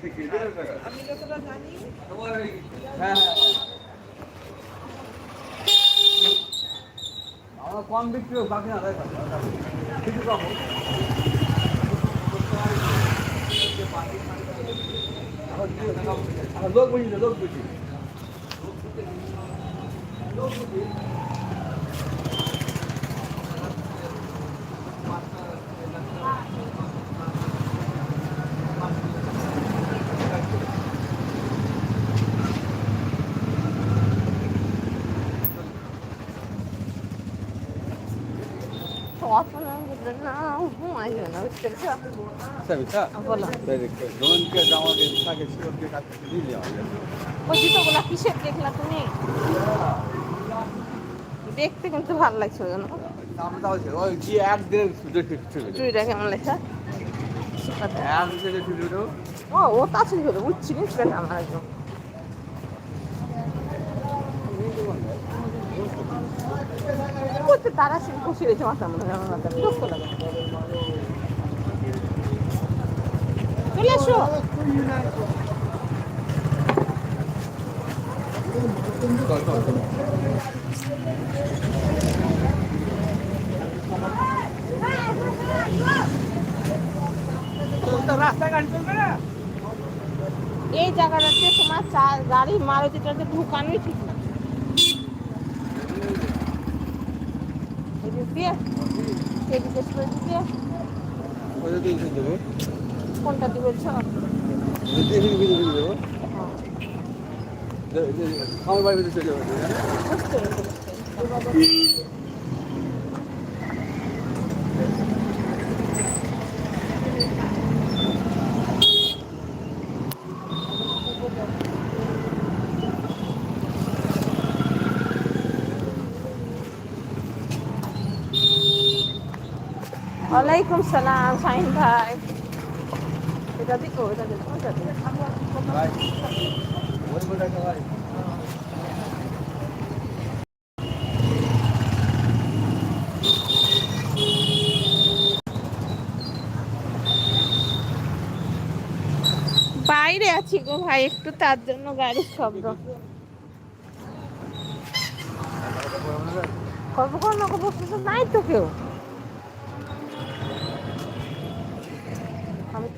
আমি যতটা জানি হ্যাঁ আমরা কম বিক্রি হোক, বাকি না কিছু কম হোক। আমার লোক বুঝি লোক বুঝি হবে ওই জুতোগুলা কিসের দেখলা তুমি দেখতে কিন্তু ভালো লাগছে? দাম দাও ওই কি এক দিনের সুযোগ লেখা এক সুযোগ ও ও তা ছিল বুঝছি নি চুড়িটা আমার একদম করতে তারা বসে রয়েছে মাথা মনে হয় আমার মাথা বিরক্ত লাগে এই জায়গাটাতে তোমার গাড়ি মারুতিটাতে ঢুকানোই ঠিক না। এদিক দিয়ে এদিকে দেবো। কোনটা দিয়ে বলছো দেখি ভিডিও ভিডিও দেবো আমার বাড়ির ভিতরে চলে যাবে। বুঝতে পেরেছি, বুঝতে পেরেছি। ওয়ালাইকুম সালাম শাহিন ভাই। দিকো দিকো দিকো বাইরে আছি গো ভাই একটু তার জন্য গাড়ির শব্দ। কর্ম কর্ম বসতেছে নাই তো কেউ।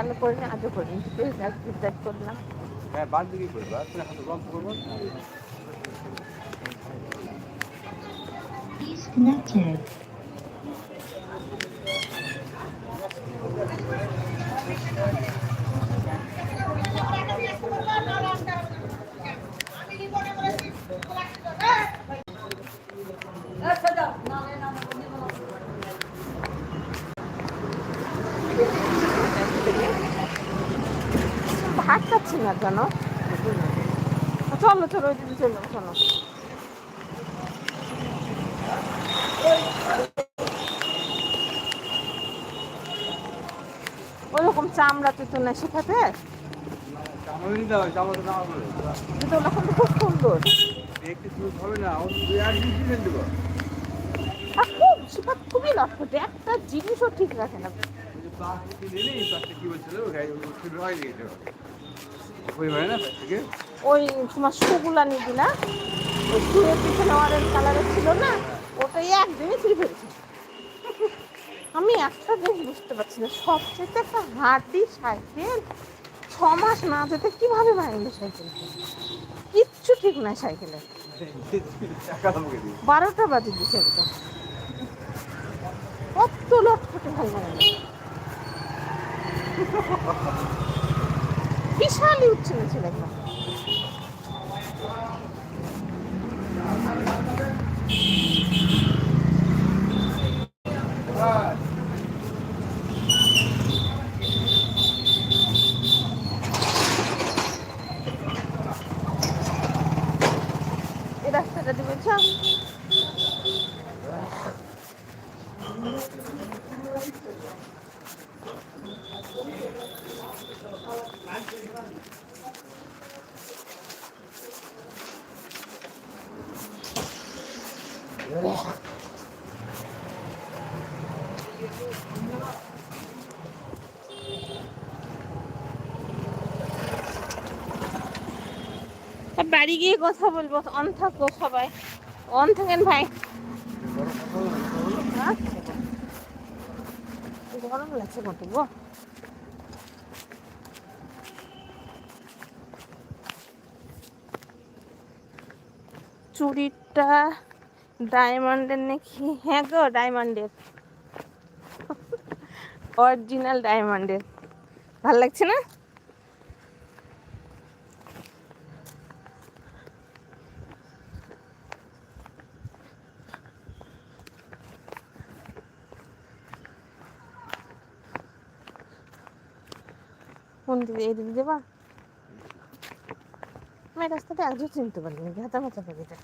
আমি করে। নিয়ে আজও নিই ফিডব্যাক করলাম। হ্যাঁ বাদ দিকে করব আর এখন গল্প করব। Disconnected. খাচ্ছি না কেন? চলো চলো, ওই দিকে চলো চলো। ওরকম চামড়া তো না শেখাতে? জুতোগুলো খুব সুন্দর। খুব, সেটা খুবই লটফটে একটা জিনিসও ঠিক রাখে না। ওই তোমার শুগুলা নিবি না? ওই শুয়ের পিছনে অরেঞ্জ কালারের ছিল না, ওটাই একদিনই ছিঁড়ে ফেলছে আমি একটা জিনিস বুঝতে পারছি না, সবচেয়ে একটা হাড্ডি সাইকেল ছ মাস না যেতে কীভাবে ভাঙবে সাইকেল? কিচ্ছু ঠিক নাই দিই বারোটা বাজে দিছে একদম। কত লটফটে ভালো লাগে। বিশালই উচ্ছিল ছিল একদম এই রাস্তাটা দিয়ে বলছো আর বাড়ি গিয়ে কথা বলব। অন থাকো সবাই। অন থাকেন ভাই। হ্যাঁ? গরম লাগছে কত গো। চুড়িটা ডায়মন্ডের নাকি? হ্যাঁ গো, ডায়মন্ডের। অরিজিনাল ডায়মন্ডের। ভালো লাগছে না? কোন দিকে দেবা? একজন চিনতে পারি না হাতা মাথা পাখিটা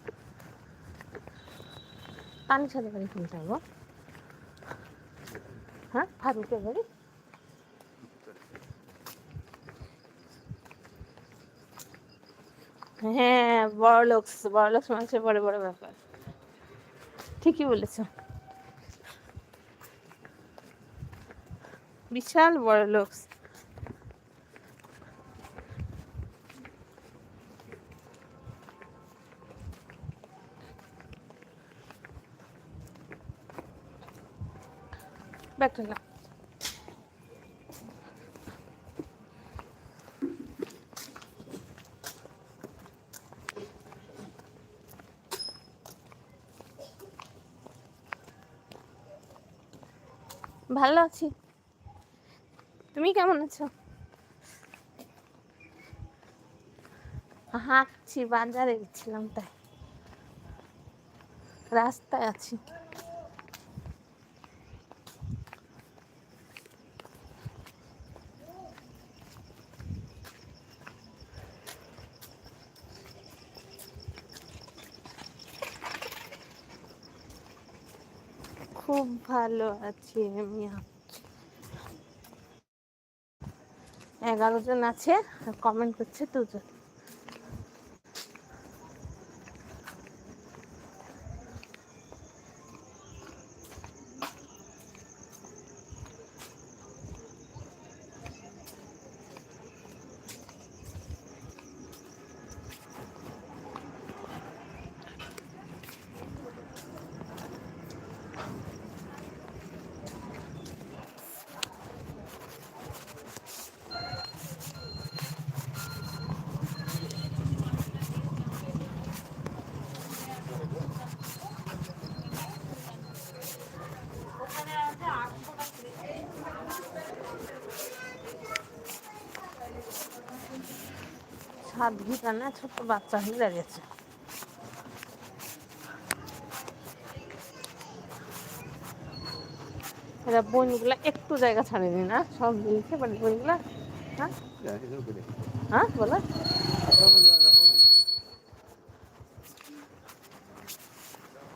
পানি গো হ্যাঁ ফারুকের বাড়ি? হ্যাঁ বড় লোকস বড় লোকস মানুষের বড় বড় ব্যাপার। ঠিকই বলেছ। বিশাল বড় লোকস ব্যাগটা না ভালো আছি। তুমি কেমন আছো? হাঁটছি বাজারে গেছিলাম তাই। রাস্তায় আছি। খুব ভালো আছি আমি। এগারো জন আছে কমেন্ট করছে দুজন। সাত ঘিটা না, ছোট্ট বাচ্চা হয়ে দাঁড়িয়েছে। এরা বইগুলা একটু জায়গা ছাড়েনি না, সব দিয়েছে বাট বইগুলা হ্যাঁ? হ্যাঁ বলো।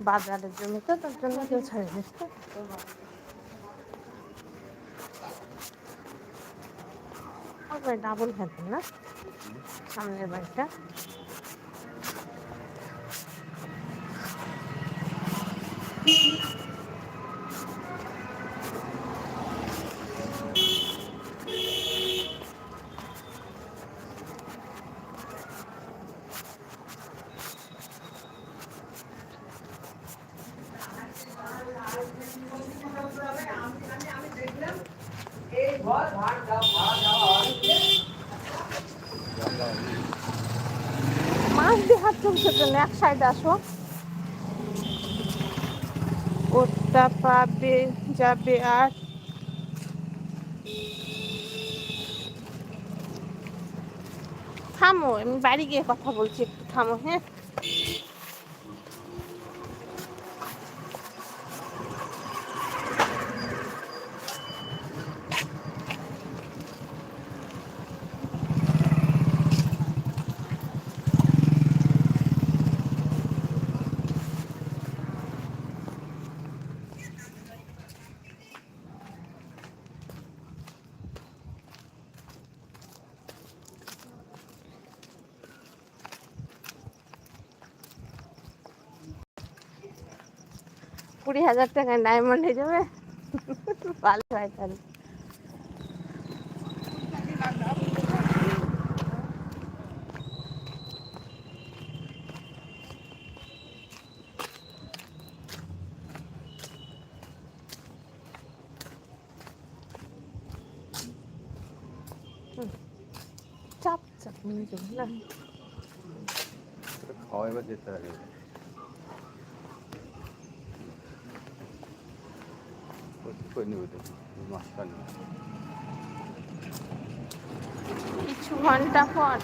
বাজারের জন্য তো, তার জন্য কেউ ছাড়েনি তো ডাবল ফ্যান না? সামনের বাড়িটা মাছ দিয়ে হাত চলছে জন্য এক সাইডে আসো। ওটা পাবে, যাবে আর থামো, আমি বাড়ি গিয়ে কথা বলছি, একটু থামো হ্যাঁ? কুড়ি হাজার টাকায় ডায়মন্ড হয়ে যাবে। ভালো হয় তাহলে। চাপ চাপ, নিয়ে যাব, না? খাওয়াই বা যেতে হবে। করে নেবে নেবে কিছু ঘণ্টা পর।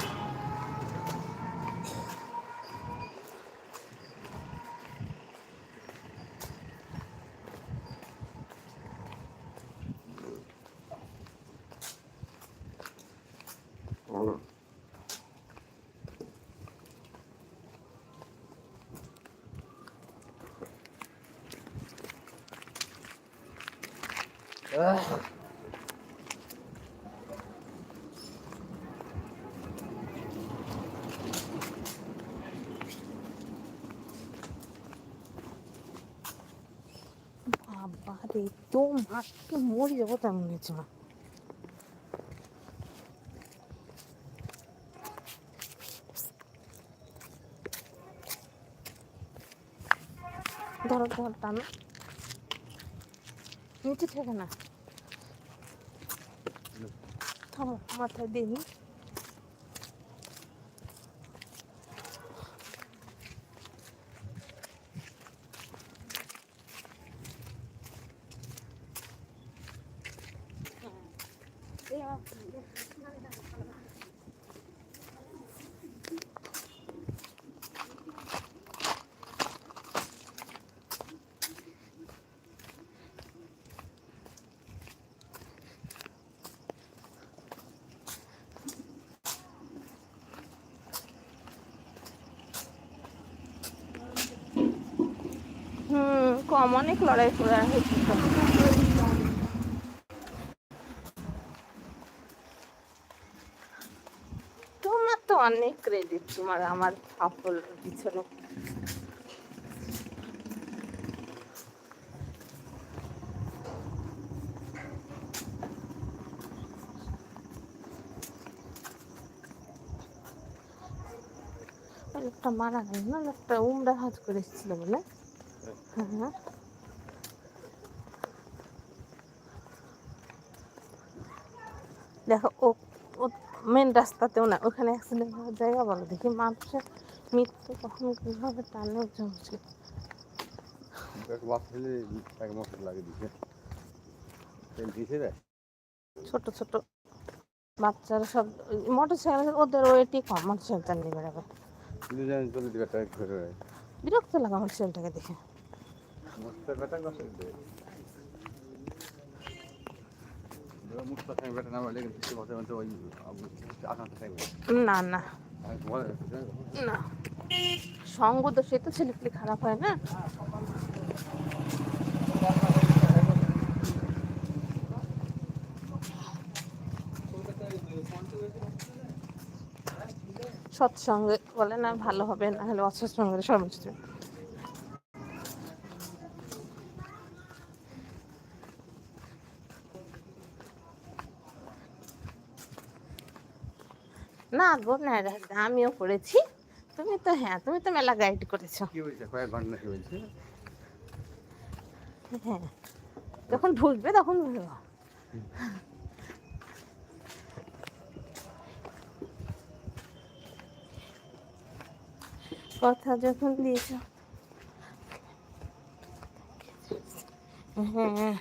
রে তো মাছকে মরে যাব তেমন হয়েছে না ধরো ধরো টানো নিচে থেকে না থামো মাথায় দিই হুম কম, অনেক লড়াই করা হয়েছে তো। তোমার তো অনেক ক্রেডিট তোমার আমার সাফল্য পিছনে। লোকটা মারা গেল, না? একটা উমরা হাজ করে এসেছিল বলে। দেখো ও মেন রাস্তাতেও না ওখানে অ্যাক্সিডেন্ট হওয়ার জায়গা বলো দেখি মানুষের মৃত্যু কখন কীভাবে টানে জমছে ছোট ছোট বাচ্চারা সব মোটর সাইকেল ওদের ওয়েটই কম মোটর সাইকেল বেড়াবে। করে বিরক্ত লাগা মোটর সাইকেলটাকে দেখে। মুস্তার বেটা গসে দে বেটা না বলে কিন্তু সে কথা বলতে ওই আকাঙ্ক্ষা থাকবে। না না। না। সঙ্গ তো সে তো ছেলেপুলে খারাপ হয় না। সৎসঙ্গে বলে না ভালো হবে না হলে অসৎসঙ্গে সর্বোচ্চ। না গো না আমিও করেছি। তুমি তো হ্যাঁ তুমি তো মেলা গাইড করেছ। হ্যাঁ যখন ঢুকবে তখন বুঝব কথা যখন দিয়েছ। হ্যাঁ।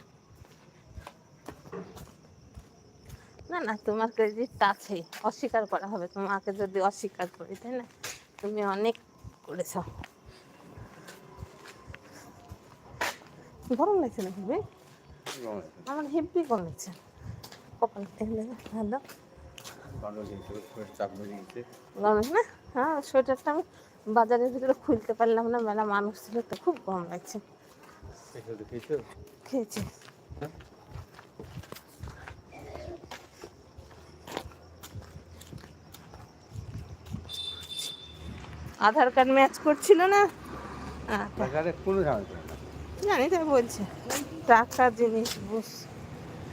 না না তোমার ক্রেডিট আছেই অস্বীকার করা হবে তোমাকে যদি অস্বীকার করি তাই না? তুমি অনেক করেছ। গরম লাগছে না খুবই আমার হেব্বি গরম লাগছে। কপাল ভালো গরম লাগছে না? হ্যাঁ সোয়েটারটা আমি বাজারের ভিতরে খুলতে পারলাম না মেলা মানুষ ছিল তো খুব গরম লাগছে। খেয়েছো তো খেয়েছো খেয়েছি আধার কার্ড ম্যাচ করছিল না? আচ্ছা, না। জানি তাই বলছে। টাকা জিনিস বুঝ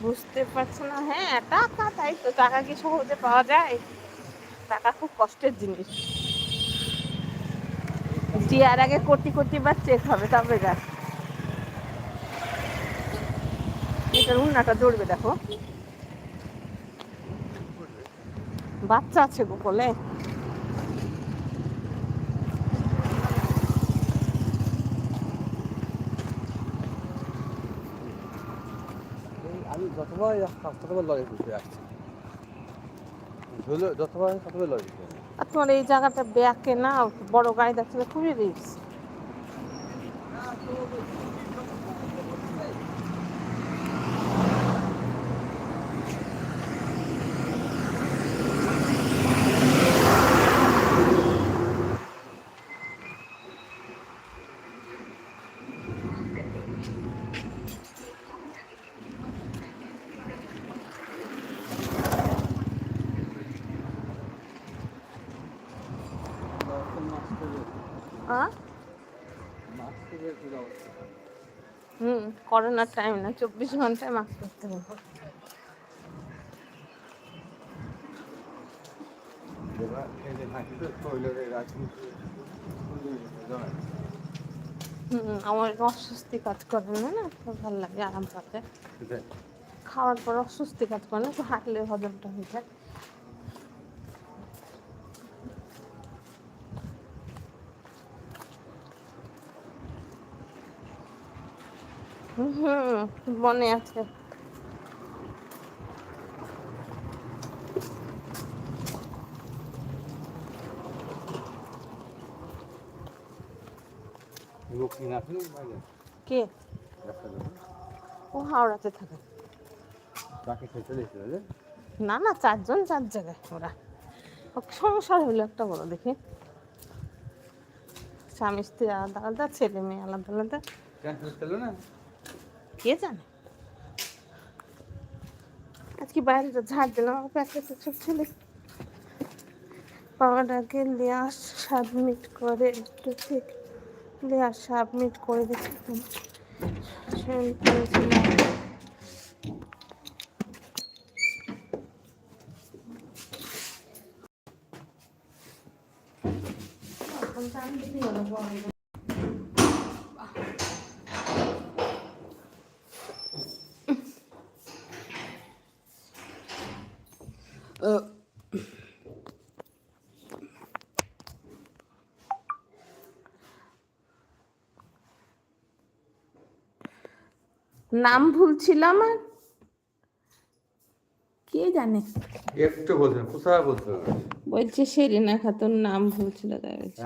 বুঝতে পারছে না। হ্যাঁ টাকা তাই তো টাকা কি সহজে পাওয়া যায়? টাকা খুব কষ্টের জিনিস। জিয়ার আগে কোটি কোটি বার চেক হবে তবে যা এটার উন্নাটা জড়বে দেখো। বাচ্চা আছে গোপলে। যতবার ততবার লড়াই করতে আসছি। ধুলো যতবার ততবার করতে আর তোমার এই জায়গাটা ব্যাকে না, বড় গাড়ি দেখতে খুবই রিক্স হুম করোনার টাইম না চব্বিশ ঘন্টায় মাস্ক করতে হবে। হুম আমার অস্বস্তি কাজ করে না না ভালো লাগে আরাম পাতে খাওয়ার পর অস্বস্তি কাজ করে না হাঁটলে হজমটা হয়ে যায়। হুম, মনে আছে। কে? ও হাওড়াতে থাকে। না না, চারজন, চার জায়গায় ওরা। সংসার হইল একটা বড় দেখি। স্বামী, স্ত্রী আলাদা আলাদা, ছেলে মেয়ে আলাদা আলাদা। না? কে জানে? আজকে বাইরেটা ঝাড় দিলাম, আমার প্যাকেটে সব ছেলে পাওয়াটাকে লেয়ার সাবমিট করে, একটু ঠিক লেয়ার সাবমিট করে দিচ্ছি। করেছিলাম নাম ভুলছিলাম আর কে জানে? একটু বলছেন কোথায় বলছেন বলছে সেরিনা খাতুন নাম ভুলছিল তাই বলছে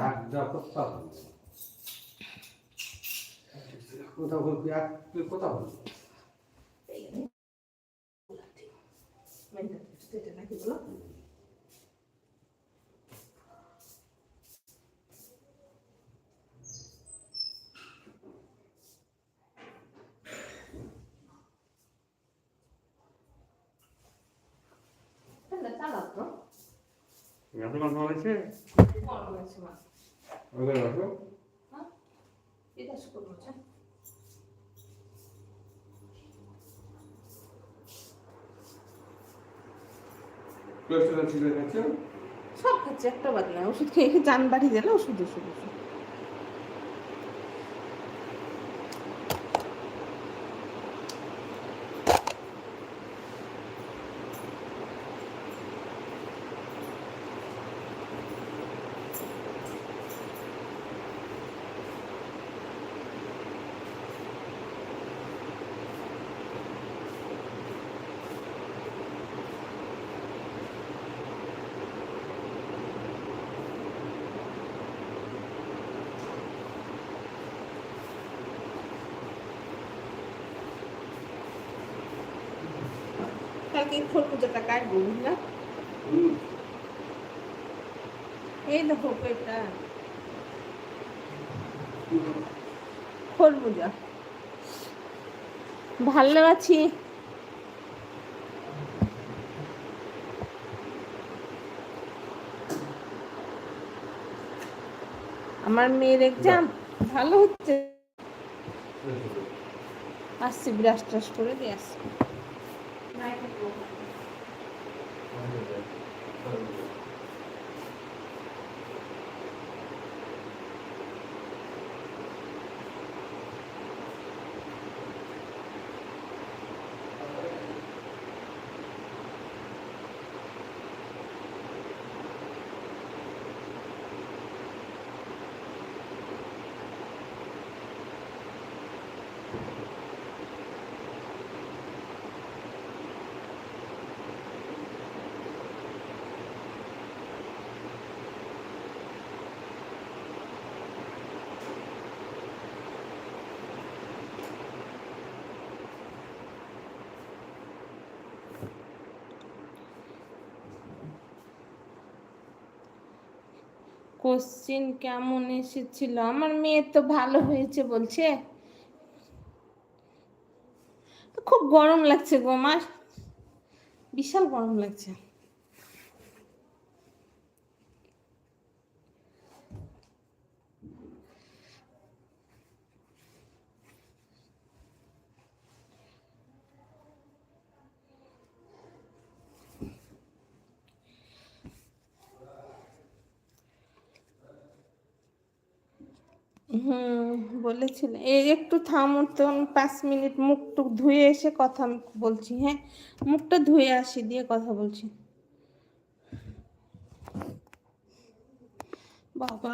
এত গল্প হয়েছে সব খাচ্ছে একটা বাদ না ওষুধ খেয়ে খেয়ে যান বাড়ি দিলে ওষুধ ওষুধ ওষুধ কালকে খরমুজাটা কাটবো বুঝলা? এই দেখো এটা খরমুজা ভালো আছি আমার মেয়ের এক্সাম ভালো হচ্ছে? আসছি ব্রাশ ট্রাশ করে দিয়ে আসছি। কোশ্চিন কেমন এসেছিল? আমার মেয়ে তো ভালো হয়েছে বলছে। খুব গরম লাগছে গো আমার বিশাল গরম লাগছে। হুম বলেছিল। এই একটু থামুন তো পাঁচ মিনিট মুখ টুক ধুয়ে এসে কথা বলছি হ্যাঁ? মুখটা ধুয়ে আসি, দিয়ে কথা বলছি। বাবা।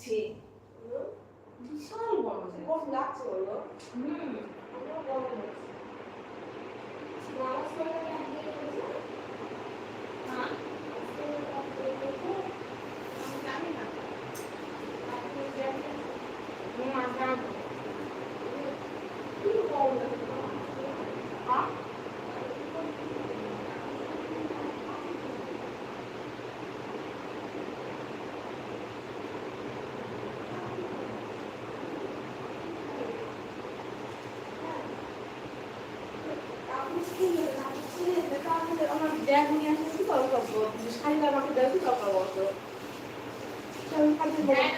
লাগছে বিশাল বড় জায়গা। গরম লাগছে বলো। হুম। আমার গরম লাগছে নামাজ পড়ে একদিকে করেছে? হ্যাঁ আমি জানি না আপনি জানেন? হুম, আমি জানব। কি গরম লাগছে হ্যাঁ? আপনি কি আপনি কি দেখা আমাদের আমার ব্যাগ নিয়ে আসলে কি করব শাড়িটা আমাকে আমি খালি ব্যাগ